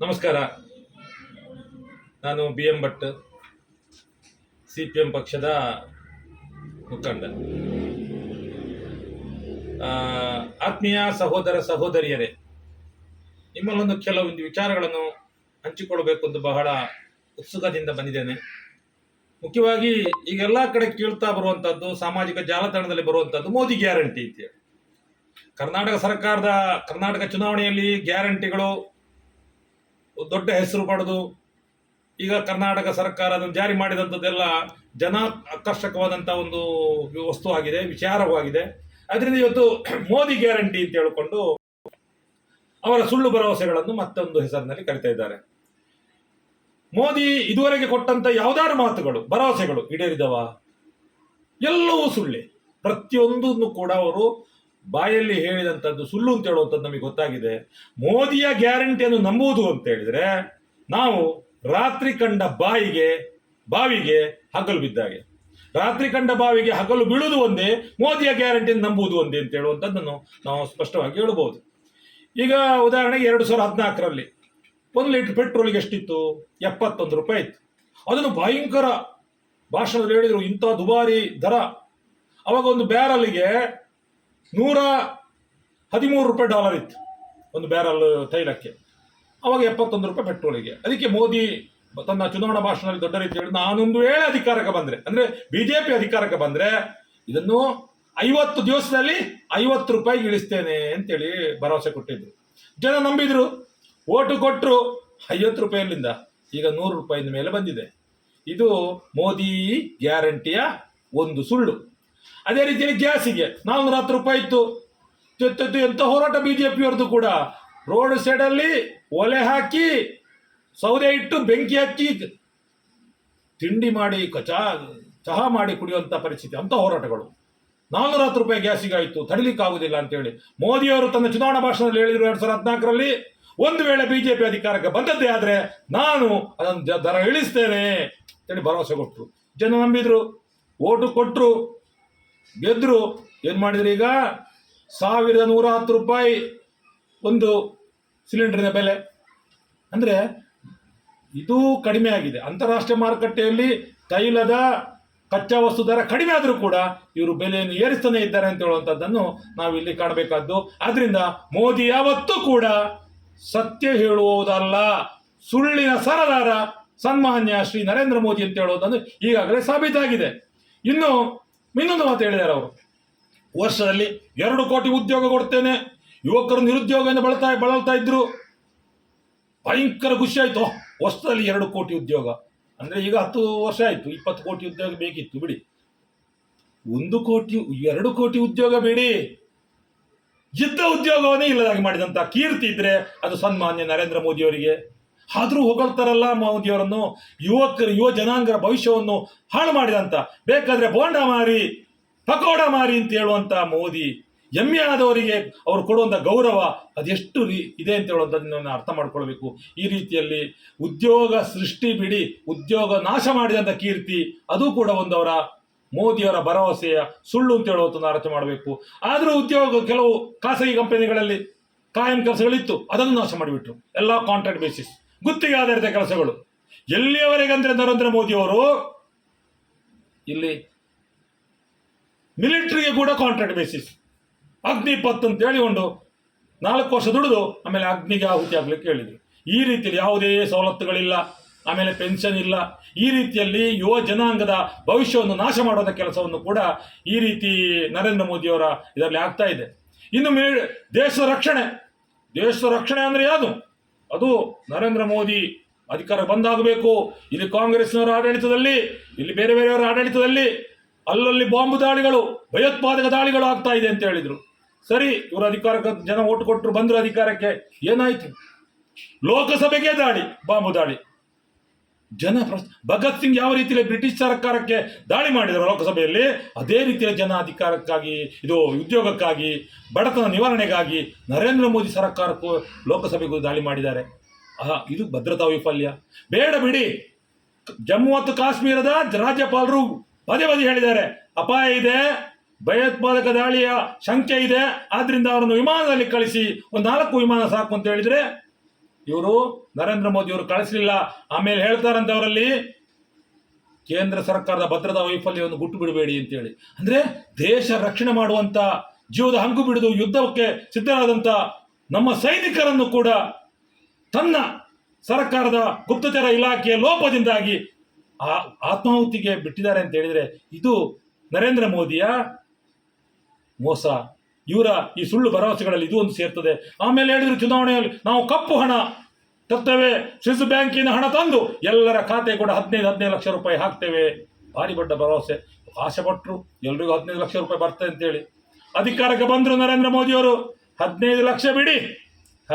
ನಮಸ್ಕಾರ. ನಾನು B M Bhat C P M ಪಕ್ಷದ ಮುಖಂಡ. ಆತ್ಮೀಯ ಸಹೋದರ ಸಹೋದರಿಯರೇ, ನಿಮ್ಮಲ್ಲೊಂದು ಕೆಲವೊಂದು ವಿಚಾರಗಳನ್ನು ಹಂಚಿಕೊಳ್ಳಬೇಕು ಅಂತ ಬಹಳ ಉತ್ಸುಕದಿಂದ ಬಂದಿದ್ದೇನೆ. ಮುಖ್ಯವಾಗಿ ಈಗೆಲ್ಲ ಕಡೆ ಕೇಳ್ತಾ ಬರುವಂಥದ್ದು ಸಾಮಾಜಿಕ ಜಾಲತಾಣದಲ್ಲಿ ಬರುವಂಥದ್ದು ಮೋದಿ ಗ್ಯಾರಂಟಿ ಅಂತೇಳಿ ಕರ್ನಾಟಕ ಸರ್ಕಾರದ, ಕರ್ನಾಟಕ ಚುನಾವಣೆಯಲ್ಲಿ ಗ್ಯಾರಂಟಿಗಳು ದೊಡ್ಡ ಹೆಸರು ಪಡೆದು ಈಗ ಕರ್ನಾಟಕ ಸರ್ಕಾರ ಅದನ್ನು ಜಾರಿ ಮಾಡಿದಂಥದ್ದೆಲ್ಲ ಜನ ಆಕರ್ಷಕವಾದಂಥ ಒಂದು ವಸ್ತು ಆಗಿದೆ, ವಿಚಾರವಾಗಿದೆ. ಅದರಿಂದ ಇವತ್ತು ಮೋದಿ ಗ್ಯಾರಂಟಿ ಅಂತ ಹೇಳಿಕೊಂಡು ಅವರ ಸುಳ್ಳು ಭರವಸೆಗಳನ್ನು ಮತ್ತೊಂದು ಹೆಸರಿನಲ್ಲಿ ಕರಿತಾ ಇದ್ದಾರೆ. ಮೋದಿ ಇದುವರೆಗೆ ಕೊಟ್ಟಂತ ಯಾವ್ದಾದ್ರು ಮಾತುಗಳು, ಭರವಸೆಗಳು ಈಡೇರಿದವ? ಎಲ್ಲವೂ ಸುಳ್ಳೆ. ಪ್ರತಿಯೊಂದನ್ನು ಕೂಡ ಅವರು ಬಾಯಲ್ಲಿ ಹೇಳಿದಂಥದ್ದು ಸುಳ್ಳು ಅಂತ ಹೇಳುವಂಥದ್ದು ನಮಗೆ ಗೊತ್ತಾಗಿದೆ. ಮೋದಿಯ ಗ್ಯಾರಂಟಿಯನ್ನು ನಂಬುವುದು ಅಂತ ಹೇಳಿದ್ರೆ ನಾವು ರಾತ್ರಿ ಕಂಡ ಬಾಯಿಗೆ, ಬಾವಿಗೆ ಹಗಲು ಬಿದ್ದಾಗೆ. ರಾತ್ರಿ ಕಂಡ ಬಾವಿಗೆ ಹಗಲು ಬೀಳುವುದು ಒಂದೇ, ಮೋದಿಯ ಗ್ಯಾರಂಟಿಯನ್ನು ನಂಬುವುದು ಒಂದೇ ಅಂತ ಹೇಳುವಂಥದ್ದನ್ನು ನಾವು ಸ್ಪಷ್ಟವಾಗಿ ಹೇಳಬಹುದು ಈಗ ಉದಾಹರಣೆಗೆ ಎರಡು ಸಾವಿರದ ಹದಿನಾಲ್ಕರಲ್ಲಿ ಒಂದು ಲೀಟರ್ ಪೆಟ್ರೋಲ್ಗೆ ಎಷ್ಟಿತ್ತು? ಎಪ್ಪತ್ತೊಂದು ರೂಪಾಯಿ ಇತ್ತು. ಅದನ್ನು ಭಯಂಕರ ಭಾಷಣದಲ್ಲಿ ಹೇಳಿದರು, ಇಂಥ ದುಬಾರಿ ದರ. ಅವಾಗ ಒಂದು ಬ್ಯಾರಲ್ಗೆ ನೂರ ಹದಿಮೂರು ರೂಪಾಯಿ ಡಾಲರ್ ಇತ್ತು ಒಂದು ಬ್ಯಾರಲ್ ತೈಲಕ್ಕೆ. ಅವಾಗ ಎಪ್ಪತ್ತೊಂದು ರೂಪಾಯಿ ಪೆಟ್ರೋಲಿಗೆ. ಅದಕ್ಕೆ ಮೋದಿ ತನ್ನ ಚುನಾವಣಾ ಭಾಷಣದಲ್ಲಿ ದೊಡ್ಡ ರೀತಿ ಹೇಳಿ ನಾನೊಂದು ವೇಳೆ ಅಧಿಕಾರಕ್ಕೆ ಬಂದ್ರೆ, ಅಂದ್ರೆ ಬಿಜೆಪಿ ಅಧಿಕಾರಕ್ಕೆ ಬಂದ್ರೆ ಇದನ್ನು ಐವತ್ತು ದಿವಸದಲ್ಲಿ ಐವತ್ತು ರೂಪಾಯಿಗೆ ಇಳಿಸ್ತೇನೆ ಅಂತೇಳಿ ಭರವಸೆ ಕೊಟ್ಟಿದ್ರು. ಜನ ನಂಬಿದ್ರು, ಓಟು ಕೊಟ್ಟರು ಐವತ್ತು ರೂಪಾಯಿಯಲ್ಲಿಂದ. ಈಗ ನೂರು ರೂಪಾಯಿನ ಮೇಲೆ ಬಂದಿದೆ. ಇದು ಮೋದಿ ಗ್ಯಾರಂಟಿಯ ಒಂದು ಸುಳ್ಳು. ಅದೇ ರೀತಿಯಲ್ಲಿ ಗ್ಯಾಸಿಗೆ ನಾಲ್ನೂರ ಹತ್ತು ರೂಪಾಯಿ ಇತ್ತು. ಎಂಥ ಹೋರಾಟ ಬಿ ಜೆ ಹೋರಾಟ ಬಿಜೆಪಿಯವ್ರದ್ದು ಕೂಡ. ರೋಡ್ ಸೈಡಲ್ಲಿ ಒಲೆ ಹಾಕಿ, ಸೌದೆ ಇಟ್ಟು ಬೆಂಕಿ ಹಚ್ಚಿ ತಿಂಡಿ ಮಾಡಿ ಚಹಾ ಚಹಾ ಮಾಡಿ ಕುಡಿಯುವಂತ ಪರಿಸ್ಥಿತಿ, ಅಂತ ಹೋರಾಟಗಳು. ನಾನ್ನೂರ ಹತ್ತು ರೂಪಾಯಿ ಗ್ಯಾಸಿಗಾಯಿತು, ತಡಿಲಿಕ್ಕಾಗುವುದಿಲ್ಲ ಅಂತೇಳಿ. ಮೋದಿಯವರು ತನ್ನ ಚುನಾವಣಾ ಭಾಷಣದಲ್ಲಿ ಹೇಳಿದರು ಎರಡು ಸಾವಿರದ ಹದಿನಾಲ್ಕರಲ್ಲಿ. ಒಂದು ವೇಳೆ ಬಿಜೆಪಿ ಅಧಿಕಾರಕ್ಕೆ ಬಂದದ್ದೇ ಆದರೆ ನಾನು ಅದನ್ನು ದರ ಇಳಿಸ್ತೇನೆ ಅಂತೇಳಿ ಭರವಸೆ ಕೊಟ್ಟರು ಜನ ನಂಬಿದ್ರು, ಓಟು ಕೊಟ್ಟರು ಗೆದ್ರು. ಏನು ಮಾಡಿದ್ರು ಈಗ? ಸಾವಿರದ ನೂರ ಹತ್ತು ರೂಪಾಯಿ ಒಂದು ಸಿಲಿಂಡರ್ನ ಬೆಲೆ. ಅಂದ್ರೆ ಇದು ಕಡಿಮೆ ಆಗಿದೆ. ಅಂತಾರಾಷ್ಟ್ರೀಯ ಮಾರುಕಟ್ಟೆಯಲ್ಲಿ ತೈಲದ ಕಚ್ಚಾ ವಸ್ತು ದರ ಕಡಿಮೆ ಆದರೂ ಕೂಡ ಇವರು ಬೆಲೆಯನ್ನು ಏರಿಸ್ತಾನೆ ಇದ್ದಾರೆ ಅಂತ ಹೇಳುವಂಥದ್ದನ್ನು ನಾವು ಇಲ್ಲಿ ಕಾಣಬೇಕಾದ್ದು. ಆದ್ದರಿಂದ ಮೋದಿ ಯಾವತ್ತೂ ಕೂಡ ಸತ್ಯ ಹೇಳುವುದಲ್ಲ. ಸುಳ್ಳಿನ ಸರದಾರ ಸನ್ಮಾನ್ಯ ಶ್ರೀ ನರೇಂದ್ರ ಮೋದಿ ಅಂತ ಹೇಳುವುದನ್ನು ಈಗಾಗಲೇ ಸಾಬೀತಾಗಿದೆ. ಇನ್ನು ಇನ್ನೊಂದು ಮಾತು ಹೇಳಿದ್ದಾರೆ ಅವರು. ವರ್ಷದಲ್ಲಿ ಎರಡು ಕೋಟಿ ಉದ್ಯೋಗ ಕೊಡ್ತೇನೆ. ಯುವಕರು ನಿರುದ್ಯೋಗದಿಂದ ಬಳಲ್ತಾ ಬಳಲ್ತಾ ಇದ್ರು. ಭಯಂಕರ ಖುಷಿ ಆಯ್ತು. ವರ್ಷದಲ್ಲಿ ಎರಡು ಕೋಟಿ ಉದ್ಯೋಗ. ಅಂದರೆ ಈಗ ಹತ್ತು ವರ್ಷ ಆಯಿತು. ಇಪ್ಪತ್ತು ಕೋಟಿ ಉದ್ಯೋಗ ಬೇಕಿತ್ತು. ಬಿಡಿ. ಒಂದು ಕೋಟಿ, ಎರಡು ಕೋಟಿ ಉದ್ಯೋಗ ಬೇಡಿ. ಇದ್ದ ಉದ್ಯೋಗವನ್ನೇ ಇಲ್ಲದಾಗಿ ಮಾಡಿದಂಥ ಕೀರ್ತಿ ಇದ್ದರೆ ಅದು ಸನ್ಮಾನ್ಯ ನರೇಂದ್ರ ಮೋದಿ ಅವರಿಗೆ ಆದ್ರೂ ಹೊಗಳ್ತಾರಲ್ಲ ಮೋದಿಯವರನ್ನು ಯುವಕರು ಯುವ ಜನಾಂಗರ ಭವಿಷ್ಯವನ್ನು ಹಾಳು ಮಾಡಿದಂತ. ಬೇಕಾದ್ರೆ ಬೋಂಡ ಮಾರಿ, ಪಕೋಡ ಮಾರಿ ಅಂತ ಹೇಳುವಂತ ಮೋದಿ. ಹೆಮ್ಮೆ ಆದವರಿಗೆ ಅವರು ಕೊಡುವಂತ ಗೌರವ ಅದೆಷ್ಟು ರೀ- ಇದೆ ಅಂತ ಹೇಳುವಂಥದ್ದನ್ನು ಅರ್ಥ ಮಾಡ್ಕೊಳ್ಬೇಕು. ಈ ರೀತಿಯಲ್ಲಿ ಉದ್ಯೋಗ ಸೃಷ್ಟಿ ಬಿಡಿ, ಉದ್ಯೋಗ ನಾಶ ಮಾಡಿದಂತ ಕೀರ್ತಿ, ಅದು ಕೂಡ ಒಂದವರ ಮೋದಿಯವರ ಭರವಸೆಯ ಸುಳ್ಳು ಅಂತ ಹೇಳುವಂಥದ್ದು ಅರ್ಥ ಮಾಡಬೇಕು. ಆದರೂ ಉದ್ಯೋಗ ಕೆಲವು ಖಾಸಗಿ ಕಂಪನಿಗಳಲ್ಲಿ ಕಾಯಂ ಕೆಲಸಗಳಿತ್ತು, ಅದನ್ನು ನಾಶ ಮಾಡಿಬಿಟ್ರು. ಎಲ್ಲ ಕಾಂಟ್ರಾಕ್ಟ್ ಬೇಸಿಸ್ ಗುತ್ತಿಗೆ ಆಧಾರಿತ ಕೆಲಸಗಳು. ಎಲ್ಲಿಯವರೆಗೆ ಅಂದ್ರೆ ನರೇಂದ್ರ ಮೋದಿ ಅವರು ಇಲ್ಲಿ ಮಿಲಿಟರಿಗೆ ಕೂಡ ಕಾಂಟ್ರಾಕ್ಟ್ ಬೇಸಿಸ್ ಅಗ್ನಿಪತ್ ಅಂತ ಹೇಳಿಕೊಂಡು ನಾಲ್ಕು ವರ್ಷ ದುಡಿದು ಆಮೇಲೆ ಅಗ್ನಿಗೆ ಆಹುತಿ ಆಗ್ಲಿಕ್ಕೆ ಹೇಳಿದ್ರು. ಈ ರೀತಿಯಲ್ಲಿ ಯಾವುದೇ ಸವಲತ್ತುಗಳಿಲ್ಲ, ಆಮೇಲೆ ಪೆನ್ಷನ್ ಇಲ್ಲ. ಈ ರೀತಿಯಲ್ಲಿ ಯುವ ಜನಾಂಗದ ಭವಿಷ್ಯವನ್ನು ನಾಶ ಮಾಡುವಂಥ ಕೆಲಸವನ್ನು ಕೂಡ ಈ ರೀತಿ ನರೇಂದ್ರ ಮೋದಿಯವರ ಇದರಲ್ಲಿ ಆಗ್ತಾ ಇದೆ. ಇನ್ನು ಮೇ ದೇಶದ ರಕ್ಷಣೆ. ದೇಶದ ರಕ್ಷಣೆ ಅಂದ್ರೆ ಯಾವುದು? ಅದು ನರೇಂದ್ರ ಮೋದಿ ಅಧಿಕಾರ ಬಂದಾಗಬೇಕು. ಇಲ್ಲಿ ಕಾಂಗ್ರೆಸ್ನವರ ಆಡಳಿತದಲ್ಲಿ, ಇಲ್ಲಿ ಬೇರೆ ಬೇರೆಯವರ ಆಡಳಿತದಲ್ಲಿ ಅಲ್ಲಲ್ಲಿ ಬಾಂಬು ದಾಳಿಗಳು, ಭಯೋತ್ಪಾದಕ ದಾಳಿಗಳು ಆಗ್ತಾ ಇದೆ ಅಂತ ಹೇಳಿದರು. ಸರಿ, ಇವರು ಅಧಿಕಾರಕ್ಕೆ ಜನ ಓಟು ಕೊಟ್ಟರು ಬಂದ್ರು ಅಧಿಕಾರಕ್ಕೆ, ಏನಾಯ್ತು? ಲೋಕಸಭೆಗೆ ದಾಳಿ, ಬಾಂಬು ದಾಳಿ. ಜನ ಭಗತ್ ಸಿಂಗ್ ಯಾವ ರೀತಿಯಲ್ಲಿ ಬ್ರಿಟಿಷ್ ಸರ್ಕಾರಕ್ಕೆ ದಾಳಿ ಮಾಡಿದರು ಲೋಕಸಭೆಯಲ್ಲಿ, ಅದೇ ರೀತಿಯ ಜನ ಅಧಿಕಾರಕ್ಕಾಗಿ, ಇದು ಉದ್ಯೋಗಕ್ಕಾಗಿ, ಬಡತನ ನಿವಾರಣೆಗಾಗಿ ನರೇಂದ್ರ ಮೋದಿ ಸರ್ಕಾರಕ್ಕೂ ಲೋಕಸಭೆಗೂ ದಾಳಿ ಮಾಡಿದ್ದಾರೆ. ಅಹಾ ಇದು ಭದ್ರತಾ ವೈಫಲ್ಯ. ಬೇಡ ಬಿಡಿ. ಜಮ್ಮು ಮತ್ತು ಕಾಶ್ಮೀರದ ರಾಜ್ಯಪಾಲರು ಪದೇ ಪದೇ ಹೇಳಿದ್ದಾರೆ, ಅಪಾಯ ಇದೆ, ಭಯೋತ್ಪಾದಕ ದಾಳಿಯ ಶಂಕೆ ಇದೆ ಆದ್ದರಿಂದ ಅವರನ್ನು ವಿಮಾನದಲ್ಲಿ ಕಳಿಸಿ, ಒಂದು ನಾಲ್ಕು ವಿಮಾನ ಸಾಕು ಅಂತ ಹೇಳಿದ್ರೆ ಇವರು ನರೇಂದ್ರ ಮೋದಿ ಅವರು ಕಳಿಸ್ಲಿಲ್ಲ. ಆಮೇಲೆ ಹೇಳ್ತಾರಂತೆ ಅವರಲ್ಲಿ ಕೇಂದ್ರ ಸರ್ಕಾರದ ಭದ್ರತಾ ವೈಫಲ್ಯವನ್ನು ಗುಟ್ಟು ಬಿಡಬೇಡಿ ಅಂತೇಳಿ. ಅಂದ್ರೆ ದೇಶ ರಕ್ಷಣೆ ಮಾಡುವಂತ, ಜೀವದ ಹಂಗು ಬಿಡಿದು ಯುದ್ಧಕ್ಕೆ ಸಿದ್ಧರಾದಂತ ನಮ್ಮ ಸೈನಿಕರನ್ನು ಕೂಡ ತನ್ನ ಸರ್ಕಾರದ ಗುಪ್ತಚರ ಇಲಾಖೆಯ ಲೋಪದಿಂದಾಗಿ ಆ ಆತ್ಮಾಹುತಿಗೆ ಬಿಟ್ಟಿದ್ದಾರೆ ಅಂತ ಹೇಳಿದ್ರೆ ಇದು ನರೇಂದ್ರ ಮೋದಿಯ ಮೋಸ. ಇವರ ಈ ಸುಳ್ಳು ಭರವಸೆಗಳಲ್ಲಿ ಇದು ಒಂದು ಸೇರ್ತದೆ. ಆಮೇಲೆ ಹೇಳಿದ್ರು ಚುನಾವಣೆಯಲ್ಲಿ ನಾವು ಕಪ್ಪು ಹಣ ತರ್ತೇವೆ, ಸ್ವಿಸ್ ಬ್ಯಾಂಕಿನ ಹಣ ತಂದು ಎಲ್ಲರ ಖಾತೆ ಕೂಡ ಹದಿನೈದು ಹದಿನೈದು ಲಕ್ಷ ರೂಪಾಯಿ ಹಾಕ್ತೇವೆ. ಭಾರಿ ದೊಡ್ಡ ಭರವಸೆ. ಆಸೆ ಪಟ್ಟರು ಎಲ್ರಿಗೂ ಹದಿನೈದು ಲಕ್ಷ ರೂಪಾಯಿ ಬರ್ತದೆ ಅಂತೇಳಿ. ಅಧಿಕಾರಕ್ಕೆ ಬಂದರು ನರೇಂದ್ರ ಮೋದಿಯವರು ಹದಿನೈದು ಲಕ್ಷ ಬಿಡಿ.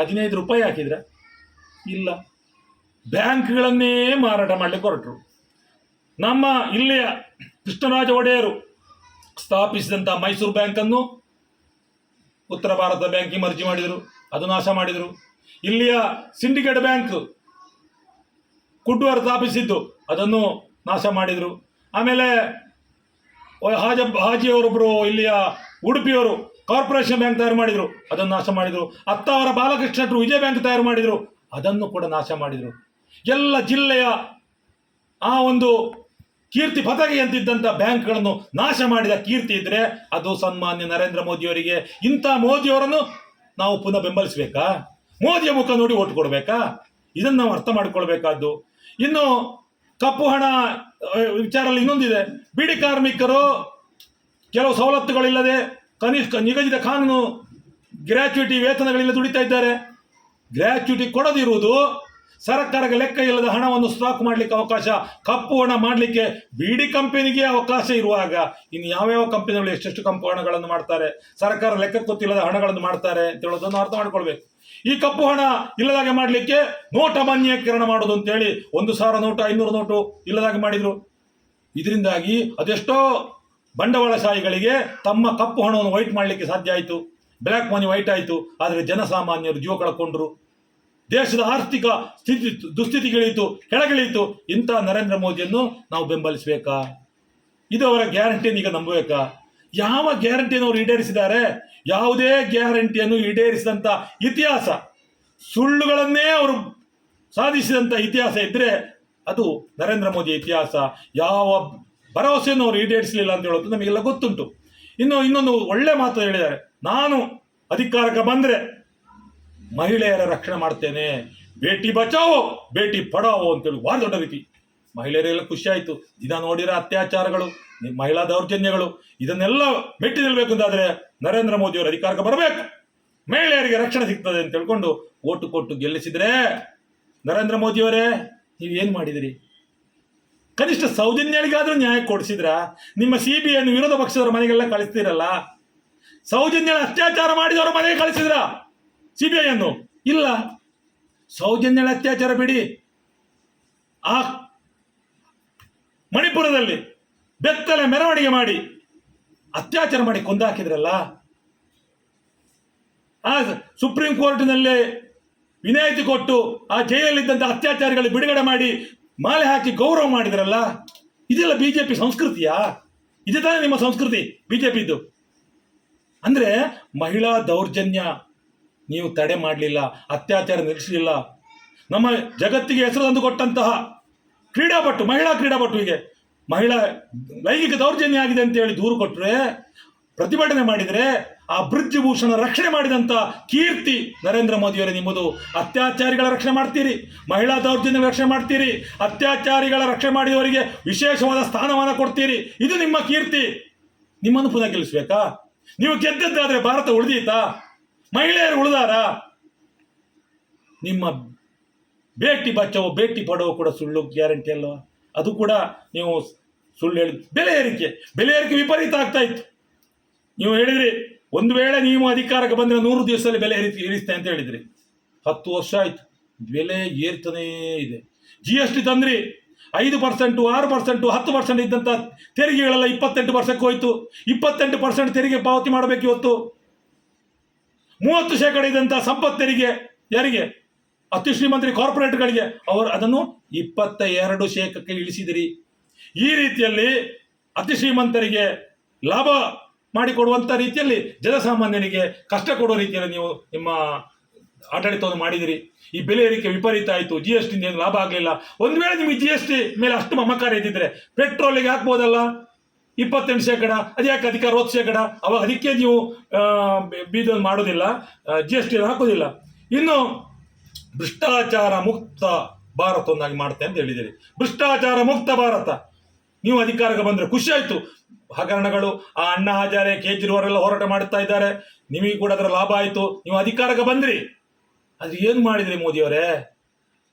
ಹದಿನೈದು ರೂಪಾಯಿ ಹಾಕಿದ್ರೆ ಇಲ್ಲ. ಬ್ಯಾಂಕ್ಗಳನ್ನೇ ಮಾರಾಟ ಮಾಡಲಿಕ್ಕೆ ಹೊರಟರು. ನಮ್ಮ ಇಲ್ಲಿಯ ಕೃಷ್ಣರಾಜ ಒಡೆಯರು ಸ್ಥಾಪಿಸಿದಂಥ ಮೈಸೂರು ಬ್ಯಾಂಕನ್ನು ಉತ್ತರ ಭಾರತ ಬ್ಯಾಂಕಿಗೆ ಮರ್ಜಿ ಮಾಡಿದರು, ಅದು ನಾಶ ಮಾಡಿದರು. ಇಲ್ಲಿಯ ಸಿಂಡಿಕೇಟ್ ಬ್ಯಾಂಕ್ ಕುಡ್ವಾರ ಸ್ಥಾಪಿಸಿದ್ದು ಅದನ್ನು ನಾಶ ಮಾಡಿದರು. ಆಮೇಲೆ ಹಾಜ ಹಾಜಿಯವರೊಬ್ಬರು ಇಲ್ಲಿಯ ಉಡುಪಿಯವರು ಕಾರ್ಪೊರೇಷನ್ ಬ್ಯಾಂಕ್ ತಯಾರು ಮಾಡಿದರು, ಅದನ್ನು ನಾಶ ಮಾಡಿದರು. ಅತ್ತ ಅವರ ಬಾಲಕೃಷ್ಣರು ವಿಜಯ ಬ್ಯಾಂಕ್ ತಯಾರು ಮಾಡಿದರು, ಅದನ್ನು ಕೂಡ ನಾಶ ಮಾಡಿದರು. ಎಲ್ಲ ಜಿಲ್ಲೆಯ ಆ ಒಂದು ಕೀರ್ತಿ ಪತಾಕೆ ಅಂತಿದ್ದಂಥ ಬ್ಯಾಂಕ್ಗಳನ್ನು ನಾಶ ಮಾಡಿದ ಕೀರ್ತಿ ಇದ್ರೆ ಅದು ಸನ್ಮಾನ್ಯ ನರೇಂದ್ರ ಮೋದಿಯವರಿಗೆ. ಇಂಥ ಮೋದಿಯವರನ್ನು ನಾವು ಪುನಃ ಬೆಂಬಲಿಸಬೇಕಾ? ಮೋದಿಯ ಮುಖ ನೋಡಿ ಓಟ್ ಕೊಡಬೇಕಾ? ಇದನ್ನು ನಾವು ಅರ್ಥ ಮಾಡಿಕೊಳ್ಬೇಕಾದ್ದು. ಇನ್ನು ಕಪ್ಪು ಹಣ ವಿಚಾರದಲ್ಲಿ ಇನ್ನೊಂದಿದೆ. ಬಿಡಿ ಕಾರ್ಮಿಕರು ಕೆಲವು ಸವಲತ್ತುಗಳಿಲ್ಲದೆ ಕನಿಷ್ಠ ನಿಗದಿತ ಕಾನೂನು ಗ್ರ್ಯಾಚ್ಯುಟಿ ವೇತನಗಳಿಲ್ಲ ದುಡಿತಾ ಇದ್ದಾರೆ. ಗ್ರ್ಯಾಚ್ಯುಟಿ ಕೊಡದಿರುವುದು ಸರ್ಕಾರಕ್ಕೆ ಲೆಕ್ಕ ಇಲ್ಲದ ಹಣವನ್ನು ಸ್ಟಾಕ್ ಮಾಡಲಿಕ್ಕೆ ಅವಕಾಶ, ಕಪ್ಪು ಹಣ ಮಾಡಲಿಕ್ಕೆ ಬಿಡಿ ಕಂಪನಿಗೆ ಅವಕಾಶ ಇರುವಾಗ ಇನ್ನು ಯಾವ್ಯಾವ ಕಂಪನಿಗಳು ಎಷ್ಟೆಷ್ಟು ಕಪ್ಪು ಹಣಗಳನ್ನು ಮಾಡ್ತಾರೆ? ಸರ್ಕಾರ ಲೆಕ್ಕ ಗೊತ್ತಿಲ್ಲದ ಹಣಗಳನ್ನು ಮಾಡ್ತಾರೆ ಅಂತ ಹೇಳೋದನ್ನು ಅರ್ಥ ಮಾಡ್ಕೊಳ್ಬೇಕು. ಈ ಕಪ್ಪು ಹಣ ಇಲ್ಲದಾಗೆ ಮಾಡಲಿಕ್ಕೆ ನೋಟ ಮಾನ್ಯೀಕರಣ ಮಾಡೋದು ಅಂತೇಳಿ ಒಂದು ಸಾವಿರ ನೋಟು, ಐನೂರು ನೋಟು ಇಲ್ಲದಾಗೆ ಮಾಡಿದ್ರು. ಇದರಿಂದಾಗಿ ಅದೆಷ್ಟೋ ಬಂಡವಾಳಶಾಹಿಗಳಿಗೆ ತಮ್ಮ ಕಪ್ಪು ಹಣವನ್ನು ವೈಟ್ ಮಾಡಲಿಕ್ಕೆ ಸಾಧ್ಯ ಆಯಿತು. ಬ್ಲ್ಯಾಕ್ ಮನಿ ವೈಟ್ ಆಯಿತು. ಆದರೆ ಜನಸಾಮಾನ್ಯರು ಜೀವ ಕಳ್ಕೊಂಡ್ರು. ದೇಶದ ಆರ್ಥಿಕ ಸ್ಥಿತಿ ದುಸ್ಥಿತಿಗಳಿತು ಕೆಳಗಿಳಿಯಿತು, ಇಂಥ ನರೇಂದ್ರ ಮೋದಿಯನ್ನು ನಾವು ಬೆಂಬಲಿಸಬೇಕಾ? ಇದು ಅವರ ಗ್ಯಾರಂಟಿಯನ್ನು ಈಗ ನಂಬಬೇಕಾ? ಯಾವ ಗ್ಯಾರಂಟಿಯನ್ನು ಅವರು ಈಡೇರಿಸಿದ್ದಾರೆ? ಯಾವುದೇ ಗ್ಯಾರಂಟಿಯನ್ನು ಈಡೇರಿಸಿದಂಥ ಇತಿಹಾಸ, ಸುಳ್ಳುಗಳನ್ನೇ ಅವರು ಸಾಧಿಸಿದಂಥ ಇತಿಹಾಸ ಇದ್ದರೆ ಅದು ನರೇಂದ್ರ ಮೋದಿ ಇತಿಹಾಸ. ಯಾವ ಭರವಸೆಯನ್ನು ಅವರು ಈಡೇರಿಸಲಿಲ್ಲ ಅಂತ ಹೇಳೋದು ನಮಗೆಲ್ಲ ಗೊತ್ತುಂಟು. ಇನ್ನು ಇನ್ನೊಂದು ಒಳ್ಳೆ ಮಾತು ಹೇಳಿದ್ದಾರೆ. ನಾನು ಅಧಿಕಾರಕ್ಕೆ ಬಂದರೆ ಮಹಿಳೆಯರ ರಕ್ಷಣೆ ಮಾಡ್ತೇನೆ. ಬೇಟಿ ಬಚಾವೋ, ಬೇಟಿ ಪಡಾವೋ ಅಂತೇಳಿ ಭಾಳ ದೊಡ್ಡ ರೀತಿ ಮಹಿಳೆಯರೆಲ್ಲ ಖುಷಿ ಆಯಿತು. ದಿನ ನೋಡಿರೋ ಅತ್ಯಾಚಾರಗಳು ಮಹಿಳಾ ದೌರ್ಜನ್ಯಗಳು, ಇದನ್ನೆಲ್ಲ ಮೆಟ್ಟಿ ನಿಲ್ಬೇಕು ಅಂತಾದ್ರೆ ನರೇಂದ್ರ ಮೋದಿಯವರು ಅಧಿಕಾರಕ್ಕೆ ಬರಬೇಕು. ಮಹಿಳೆಯರಿಗೆ ರಕ್ಷಣೆ ಸಿಗ್ತದೆ ಅಂತ ಹೇಳ್ಕೊಂಡು ಓಟು ಕೊಟ್ಟು ಗೆಲ್ಲಿಸಿದ್ರೆ ನರೇಂದ್ರ ಮೋದಿಯವರೇ, ನೀವು ಏನು ಮಾಡಿದಿರಿ? ಕನಿಷ್ಠ ಸೌಜನ್ಯಳಿಗಾದರೂ ನ್ಯಾಯ ಕೊಡಿಸಿದ್ರ? ನಿಮ್ಮ ಸಿ ಬಿ ವಿರೋಧ ಪಕ್ಷದವರ ಮನೆಗೆಲ್ಲ ಕಳಿಸ್ತೀರಲ್ಲ? ಸೌಜನ್ಯ ಅತ್ಯಾಚಾರ ಮಾಡಿದವರ ಮನೆಗೆ ಕಳಿಸಿದ್ರ? ಸಿ ಬಿ ಇಲ್ಲ. ಸೌಜನ್ಯ ಅತ್ಯಾಚಾರ ಬಿಡಿ. ಆ ಮಣಿಪುರದಲ್ಲಿ ಬೆತ್ತಲೆ ಮೆರವಣಿಗೆ ಮಾಡಿ ಅತ್ಯಾಚಾರ ಮಾಡಿ ಕೊಂದಾಕಿದ್ರಲ್ಲ. ಆ ಸುಪ್ರೀಂ ಕೋರ್ಟ್ನಲ್ಲಿ ವಿನಾಯಿತಿ ಕೊಟ್ಟು ಆ ಜೈಲಲ್ಲಿದ್ದಂಥ ಅತ್ಯಾಚಾರಿಗಳು ಬಿಡುಗಡೆ ಮಾಡಿ ಮಾಲೆ ಹಾಕಿ ಗೌರವ ಮಾಡಿದ್ರಲ್ಲ. ಇದೆಲ್ಲ ಬಿಜೆಪಿ ಸಂಸ್ಕೃತಿಯಾ? ಇದೆ ತಾನೇ ನಿಮ್ಮ ಸಂಸ್ಕೃತಿ ಬಿಜೆಪಿದು ಅಂದ್ರೆ ಮಹಿಳಾ ದೌರ್ಜನ್ಯ ನೀವು ತಡೆ ಮಾಡಲಿಲ್ಲ, ಅತ್ಯಾಚಾರ ನಿಲ್ಲಿಸಲಿಲ್ಲ ನಮ್ಮ ಜಗತ್ತಿಗೆ ಹೆಸರು ತಂದು ಕೊಟ್ಟಂತಹ ಕ್ರೀಡಾಪಟು, ಮಹಿಳಾ ಕ್ರೀಡಾಪಟುವಿಗೆ ಮಹಿಳಾ ಲೈಂಗಿಕ ದೌರ್ಜನ್ಯ ಆಗಿದೆ ಅಂತ ಹೇಳಿ ದೂರು ಕೊಟ್ಟರೆ ಪ್ರತಿಭಟನೆ ಮಾಡಿದರೆ, ಆ ಭೂಷಣ ರಕ್ಷಣೆ ಮಾಡಿದಂಥ ಕೀರ್ತಿ ನರೇಂದ್ರ ಮೋದಿಯವರೇ ನಿಮ್ಮದು. ಅತ್ಯಾಚಾರಿಗಳ ರಕ್ಷಣೆ ಮಾಡ್ತೀರಿ, ಮಹಿಳಾ ದೌರ್ಜನ್ಯ ರಕ್ಷಣೆ ಮಾಡ್ತೀರಿ, ಅತ್ಯಾಚಾರಿಗಳ ರಕ್ಷಣೆ ಮಾಡಿದವರಿಗೆ ವಿಶೇಷವಾದ ಸ್ಥಾನಮಾನ ಕೊಡ್ತೀರಿ. ಇದು ನಿಮ್ಮ ಕೀರ್ತಿ. ನಿಮ್ಮನ್ನು ಪುನಃ ಗೆಲ್ಲಿಸ್ಬೇಕಾ? ನೀವು ಗೆದ್ದದ್ದಾದ್ರೆ ಭಾರತ ಉಳಿದೀತಾ? ಮಹಿಳೆಯರು ಉಳಿದಾರ? ನಿಮ್ಮ ಭೇಟಿ ಬಚಾವೋ ಭೇಟಿ ಪಡೋ ಕೂಡ ಸುಳ್ಳು ಗ್ಯಾರಂಟಿ ಅಲ್ವಾ? ಅದು ಕೂಡ ನೀವು ಸುಳ್ಳು ಹೇಳಿ, ಬೆಲೆ ಏರಿಕೆ ಬೆಲೆ ಏರಿಕೆ ವಿಪರೀತ ಆಗ್ತಾ ಇತ್ತು. ನೀವು ಹೇಳಿದ್ರಿ, ಒಂದು ವೇಳೆ ನೀವು ಅಧಿಕಾರಕ್ಕೆ ಬಂದರೆ ನೂರು ದಿವಸದಲ್ಲಿ ಬೆಲೆ ಏರಿ ಏರಿಸ್ತೇನೆ ಅಂತ ಹೇಳಿದ್ರಿ. ಹತ್ತು ವರ್ಷ ಆಯ್ತು, ಬೆಲೆ ಏರ್ತಾನೇ ಇದೆ. ಜಿ ಎಸ್ ಟಿ ತಂದ್ರಿ, ಐದು ಪರ್ಸೆಂಟು ಆರು ಪರ್ಸೆಂಟು ಹತ್ತು ಪರ್ಸೆಂಟ್ ಇದ್ದಂಥ ತೆರಿಗೆಗಳೆಲ್ಲ ಇಪ್ಪತ್ತೆಂಟು ವರ್ಷಕ್ಕೆ ಹೋಯ್ತು. ಇಪ್ಪತ್ತೆಂಟು ಪರ್ಸೆಂಟ್ ತೆರಿಗೆ ಪಾವತಿ ಮಾಡಬೇಕು ಇವತ್ತು. ಮೂವತ್ತು ಶೇಕಡ ಇದ್ದಂಥ ಸಂಪತ್ತರಿಗೆ ತೆರಿಗೆ ಯಾರಿಗೆ? ಅತಿ ಶ್ರೀಮಂತರಿ ಕಾರ್ಪೊರೇಟ್ಗಳಿಗೆ. ಅವರು ಅದನ್ನು ಇಪ್ಪತ್ತ ಎರಡು ಶೇಕಕ್ಕೆ ಇಳಿಸಿದಿರಿ. ಈ ರೀತಿಯಲ್ಲಿ ಅತಿ ಶ್ರೀಮಂತರಿಗೆ ಲಾಭ ಮಾಡಿಕೊಡುವಂಥ ರೀತಿಯಲ್ಲಿ ಜನಸಾಮಾನ್ಯರಿಗೆ ಕಷ್ಟ ಕೊಡುವ ರೀತಿಯಲ್ಲಿ ನೀವು ನಿಮ್ಮ ಆಡಳಿತವನ್ನು ಮಾಡಿದಿರಿ. ಈ ಬೆಲೆ ಏರಿಕೆ ವಿಪರೀತ ಆಯಿತು. ಜಿ ಎಸ್ ಟಿಯಿಂದ ಲಾಭ ಆಗಲಿಲ್ಲ. ಒಂದು ವೇಳೆ ನಿಮಗೆ ಜಿ ಎಸ್ ಟಿ ಮೇಲೆ ಅಷ್ಟು ಮಮಕಾರ ಇದ್ದಿದ್ರೆ ಪೆಟ್ರೋಲಿಗೆ ಹಾಕ್ಬೋದಲ್ಲ? ಇಪ್ಪತ್ತೆಂಟು ಶೇಕಡ ಅದ್ಯಾಕೆ ಅದಕ್ಕೆ ಅರವತ್ತು ಶೇಕಡ? ಅವಾಗ ಅದಕ್ಕೆ ನೀವು ಬೀದ ಮಾಡೋದಿಲ್ಲ. ಜಿ ಎಸ್ ಟಿ ಹಾಕೋದಿಲ್ಲ. ಇನ್ನು ಭ್ರಷ್ಟಾಚಾರ ಮುಕ್ತ ಭಾರತ ಒಂದಾಗಿ ಮಾಡುತ್ತೆ ಅಂತ ಹೇಳಿದ್ದೀರಿ. ಭ್ರಷ್ಟಾಚಾರ ಮುಕ್ತ ಭಾರತ. ನೀವು ಅಧಿಕಾರಕ್ಕೆ ಬಂದ್ರೆ ಖುಷಿ ಆಯ್ತು. ಹಗರಣಗಳು, ಆ ಅಣ್ಣ ಹಜಾರೆ ಕೇಜ್ರಿವರೆಲ್ಲ ಹೋರಾಟ ಮಾಡ್ತಾ ಇದ್ದಾರೆ. ನಿಮಗೆ ಕೂಡ ಅದರ ಲಾಭ ಆಯ್ತು. ನೀವು ಅಧಿಕಾರಕ್ಕೆ ಬಂದ್ರಿ. ಅದು ಏನು ಮಾಡಿದ್ರಿ ಮೋದಿಯವರೇ?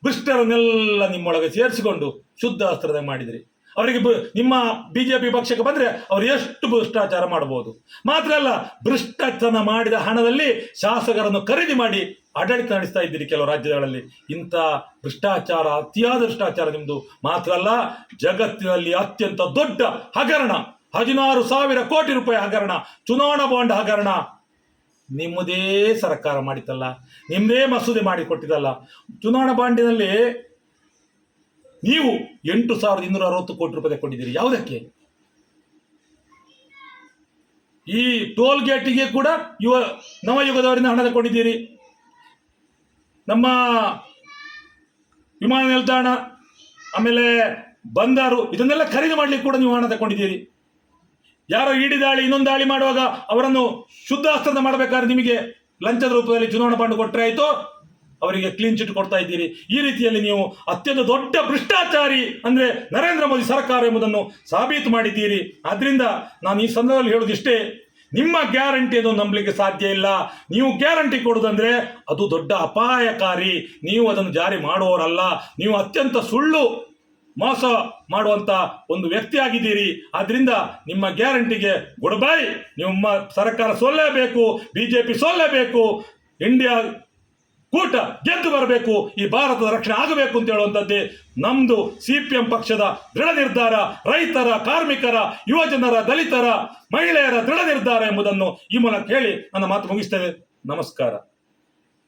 ಭ್ರಷ್ಟರನ್ನೆಲ್ಲ ನಿಮ್ಮೊಳಗೆ ಸೇರಿಸಿಕೊಂಡು ಶುದ್ಧ ಅಸ್ತ್ರದಾಗ ಮಾಡಿದ್ರಿ. ಅವರಿಗೆ ನಿಮ್ಮ ಬಿಜೆಪಿ ಪಕ್ಷಕ್ಕೆ ಬಂದರೆ ಅವರು ಎಷ್ಟು ಭ್ರಷ್ಟಾಚಾರ ಮಾಡಬಹುದು ಮಾತ್ರ ಅಲ್ಲ, ಭ್ರಷ್ಟಾಚಾರ ಮಾಡಿದ ಹಣದಲ್ಲಿ ಶಾಸಕರನ್ನು ಖರೀದಿ ಮಾಡಿ ಆಡಳಿತ ನಡೆಸ್ತಾ ಇದ್ದೀರಿ ಕೆಲವು ರಾಜ್ಯಗಳಲ್ಲಿ. ಇಂಥ ಭ್ರಷ್ಟಾಚಾರ, ಅತಿಯಾದ ಭ್ರಷ್ಟಾಚಾರ ನಿಮ್ಮದು ಮಾತ್ರ ಅಲ್ಲ, ಜಗತ್ತಿನಲ್ಲಿ ಅತ್ಯಂತ ದೊಡ್ಡ ಹಗರಣ, ಹದಿನಾರು ಸಾವಿರ ಕೋಟಿ ರೂಪಾಯಿ ಹಗರಣ, ಚುನಾವಣಾ ಬಾಂಡ್ ಹಗರಣ ನಿಮ್ಮದೇ ಸರ್ಕಾರ ಮಾಡಿತಲ್ಲ ನಿಮ್ಮದೇ ಮಸೂದೆ ಮಾಡಿಕೊಟ್ಟಿದ್ದಲ್ಲ. ಚುನಾವಣಾ ಬಾಂಡಿನಲ್ಲಿ ನೀವು ಎಂಟು ಸಾವಿರದ ಇನ್ನೂರ ಅರವತ್ತು ಕೋಟಿ ರೂಪಾಯಿ ಕೊಟ್ಟಿದ್ದೀರಿ ಯಾವುದಕ್ಕೆ? ಈ ಟೋಲ್ ಗೇಟಿಗೆ ಕೂಡ ಯುವ ನವಯುಗದವರಿಂದ ಹಣ ತಗೊಂಡಿದ್ದೀರಿ ನಮ್ಮ ವಿಮಾನ ನಿಲ್ದಾಣ, ಆಮೇಲೆ ಬಂದರು, ಇದನ್ನೆಲ್ಲ ಖರೀದಿ ಮಾಡಲಿಕ್ಕೆ ಕೂಡ ನೀವು ಹಣ ತಗೊಂಡಿದ್ದೀರಿ ಯಾರೋ ಇಡಿ ದಾಳಿ, ಇನ್ನೊಂದು ದಾಳಿ ಮಾಡುವಾಗ ಅವರನ್ನು ಶುದ್ಧ ಹಸ್ತದ ಮಾಡಬೇಕಾದ್ರೆ ನಿಮಗೆ ಲಂಚದ ರೂಪದಲ್ಲಿ ಚುನಾವಣಾ ಬಾಂಡ್ ಕೊಟ್ಟರೆ ಆಯ್ತು. ಅವರಿಗೆ ಕ್ಲೀನ್ ಚಿಟ್ ಕೊಡ್ತಾ ಇದ್ದೀರಿ. ಈ ರೀತಿಯಲ್ಲಿ ನೀವು ಅತ್ಯಂತ ದೊಡ್ಡ ಭ್ರಷ್ಟಾಚಾರಿ ಅಂದ್ರೆ ನರೇಂದ್ರ ಮೋದಿ ಸರ್ಕಾರ ಎಂಬುದನ್ನು ಸಾಬೀತು ಮಾಡಿದ್ದೀರಿ. ಆದ್ದರಿಂದ ನಾನು ಈ ಸಂದರ್ಭದಲ್ಲಿ ಇಷ್ಟೇ. ನಿಮ್ಮ ಗ್ಯಾರಂಟಿ ಅದು ನಂಬಲಿಕ್ಕೆ ಸಾಧ್ಯ ಇಲ್ಲ. ನೀವು ಗ್ಯಾರಂಟಿ ಕೊಡೋದಂದ್ರೆ ಅದು ದೊಡ್ಡ ಅಪಾಯಕಾರಿ. ನೀವು ಅದನ್ನು ಜಾರಿ ಮಾಡುವವರಲ್ಲ. ನೀವು ಅತ್ಯಂತ ಸುಳ್ಳು ಮೋಸ ಮಾಡುವಂತ ಒಂದು ವ್ಯಕ್ತಿ ಆಗಿದ್ದೀರಿ. ಆದ್ರಿಂದ ನಿಮ್ಮ ಗ್ಯಾರಂಟಿಗೆ ಗುಡ್ ಬೈ ನಿಮ್ಮ ಸರ್ಕಾರ ಸೋಲ್ಲೇಬೇಕು. ಬಿಜೆಪಿ ಸೋಲ್ಲೇಬೇಕು. ಇಂಡಿಯಾ ಕೂಟ ಗೆದ್ದು ಬರಬೇಕು, ಈ ಭಾರತದ ರಕ್ಷಣೆ ಆಗಬೇಕು ಅಂತ ಹೇಳುವಂಥದ್ದೇ ನಮ್ದು ಸಿ ಪಿ ಎಂ ಪಕ್ಷದ ದೃಢ ನಿರ್ಧಾರ. ರೈತರ, ಕಾರ್ಮಿಕರ, ಯುವಜನರ, ದಲಿತರ, ಮಹಿಳೆಯರ ದೃಢ ನಿರ್ಧಾರ ಎಂಬುದನ್ನು ಈ ಮೂಲಕ ಹೇಳಿ ನನ್ನ ಮಾತು ಮುಗಿಸ್ತೇವೆ. ನಮಸ್ಕಾರ.